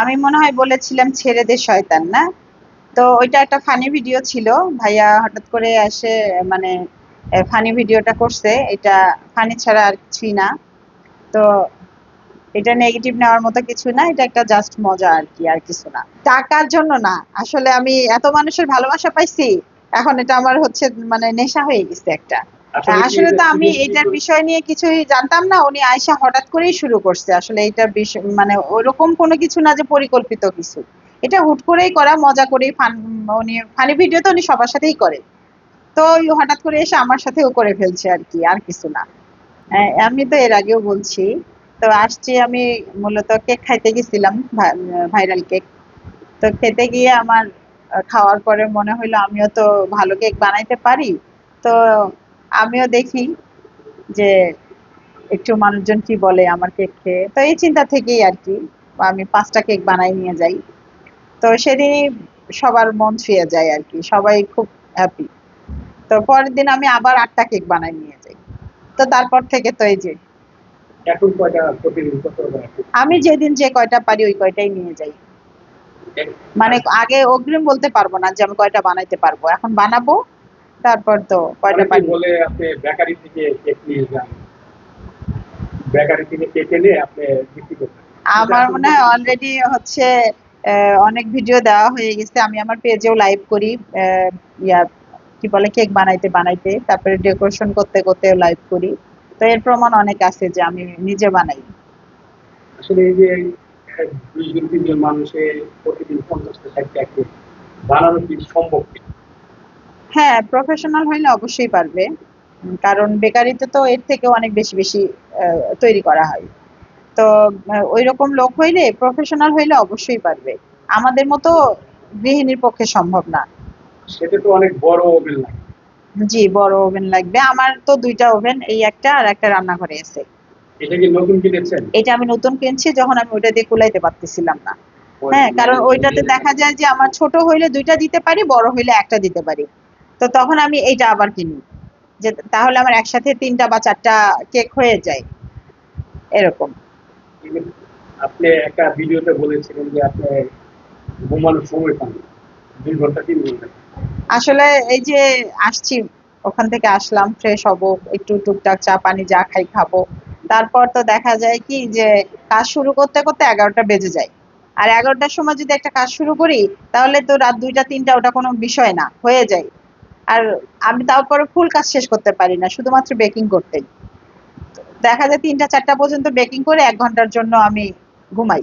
আমি মনে হয় বলেছিলাম ছেড়ে দে শয়তান, না? তো ওইটা একটা ফানি ভিডিও ছিল। ভাইয়া হঠাৎ করে এসে মানে ফানি ভিডিওটা করছে। এটা ফানি ছাড়া আর কিছুই না। তো এটা নেগেটিভ নেওয়ার মতো কিছু না। এটা একটা জাস্ট মজা আর কি, আর কিছু না। টাকার জন্য না। আসলে আমি এত মানুষের ভালোবাসা পাইছি, এখন এটা আমার হচ্ছে মানে নেশা হয়ে গেছে একটা। আসলে তো আমি এটার বিষয় নিয়ে কিছুই জানতাম না। উনি আয়সা হঠাৎ করেই শুরু করছে। আসলে এটার বিষয় মানে ওরকম কোনো কিছু না যে পরিকল্পিত কিছু। এটা হুট করেই করা মজা করেই ফান উনি ফানি ভিডিও তো উনি সবার সাথেই করে। তো হঠাৎ করে এসে আমার সাথেও করে ফেলছে আর কি আর কিছু না। আমি তো এর আগেও বলছি। তো আসছি আমি মূলত কেক খাইতে গেছিলাম ভাইরাল কেক। তো খেতে গিয়ে আমার খাওয়ার পরে মনে হইল আমিও তো ভালো কেক বানাইতে পারি। তো আমিও দেখি যে একটু মানুষজন কি বলে আমার কেক খেয়ে। তো এই চিন্তা থেকেই আর কি আমি পাঁচটা কেক বানাই নিয়ে যাই। তো সেদিনই সবার মন ছুঁয়ে যায় আর কি সবাই খুব হ্যাপি তো পরের দিন আমি আবার আটটা কেক বানাই নিয়ে যাই। তো তারপর থেকে তো এই যে? আমি যেদিন যে কয়টা পারি ওই কয়টাই নিয়ে যাই। মানে আগে অগ্রিম বলতে পারব না যে আমি কয়টা বানাইতে পারব এখন বানাবো তারপর তো কয়টা অনেকেই পারি বলে আপনি বেকারি থেকে কেক নিয়ে যান? বেকারি থেকে কেক এনে আপনি বিক্রি করতেন। আমার মনে হয় অলরেডি হচ্ছে অনেক ভিডিও দেওয়া হয়ে গেছে। আমি আমার পেজেও লাইভ করি ইয়া কি বলে কেক বানাইতে বানাইতে তারপরে ডেকোরেশন করতে করতে লাইভ করি। তো এর প্রমাণ অনেক আছে যে আমি নিজে বানাই। আসলে এই যে এক, দুইজন তিনজন মানুষের প্রতিদিন পঞ্চাশটা ষাটটা কেক বানানো কি সম্ভব? হ্যাঁ প্রফেশনাল হইলে অবশ্যই পারবে। কারণ বেকারিতে তো এর থেকে অনেক বেশি বেশি আহ, তৈরি করা হয়। তো ওই রকম লোক হইলে প্রফেশনাল হইলে অবশ্যই পারবে। আমাদের মতো গৃহিণীর পক্ষে সম্ভব না। সেটা তো অনেক বড় ওভেন লাগে জি বড় ওভেন লাগবে। আমার তো দুইটা ওভেন এই একটা আর একটা রান্নাঘরে আছে। এটা কি নতুন কিনেছেন? এটা আমি নতুন কিনছি যখন আমি ওইটা দিয়ে কুলাইতে পারতেছিলাম না। হ্যাঁ কারণ ওইটাতে দেখা যায় যে আমার ছোট হইলে দুইটা দিতে পারি বড় হইলে একটা দিতে পারি। তো তখন আমি এইটা আবার কিনি। যে তাহলে আমার একসাথে তিনটা বা চারটা কেক হয়ে যায়। এরকম। আপনি একটা ভিডিওতে বলেছিলেন যে আপনি ঘুমানোর সময় পান। দুই ঘণ্টা তিন ঘণ্টা। আসলে এই যে আসছি ওখান থেকে আসলাম ফ্রেশ হব একটু টুকটাক চা পানি যা খাই খাব। তারপর তো দেখা যায় কি যে কাজ শুরু করতে করতে এগারোটা বেজে যায়। আর এগারোটার সময় যদি একটা কাজ শুরু করি তাহলে তো রাত দুইটা তিনটা ওটা কোনো বিষয় না হয়ে যায়। আর আমি তারপরে ফুল কাজ শেষ করতে পারি না শুধুমাত্র বেকিং করতেই। দেখা যায় তিনটা চারটা পর্যন্ত বেকিং করে এক ঘণ্টার জন্য আমি ঘুমাই।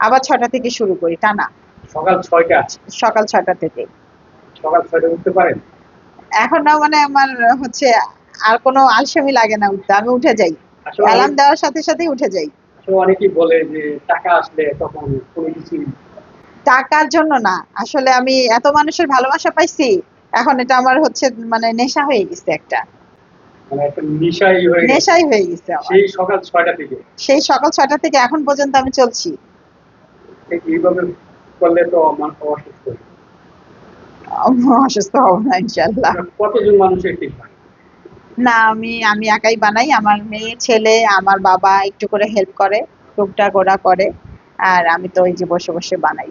আবার ছটা থেকে শুরু করি টানা। সকাল ছয়টা সকাল ছটা থেকে। সকাল ছয়টা উঠতে পারেন? এখন না মানে আমার হচ্ছে আর কোনো আলসেমি লাগে না উঠতে আমি উঠে যাই। অ্যালার্ম দেওয়ার সাথে সাথেই উঠে যাই। অনেকেই বলে যে টাকা আসলে তখন কোনো কিছু টাকার জন্য না আসলে আমি এত মানুষের ভালোবাসা পাইছি এখন এটা আমার হচ্ছে মানে নেশা হয়ে গেছে একটা। মানে নিশাই হয়ে গেছে। হয়ে সেই সকাল ছয়টা থেকে। সেই সকাল ছটা থেকে এখন পর্যন্ত আমি চলছি। করলে তো অসুস্থ হব না ইনশাল্লাহ কতজন মানুষের ঠিক না আমি আমি একাই বানাই। আমার মেয়ে ছেলে আমার বাবা একটু করে হেল্প করে টুকটাক ওরা করে। আর আমি তো ওই যে বসে বসে বানাই।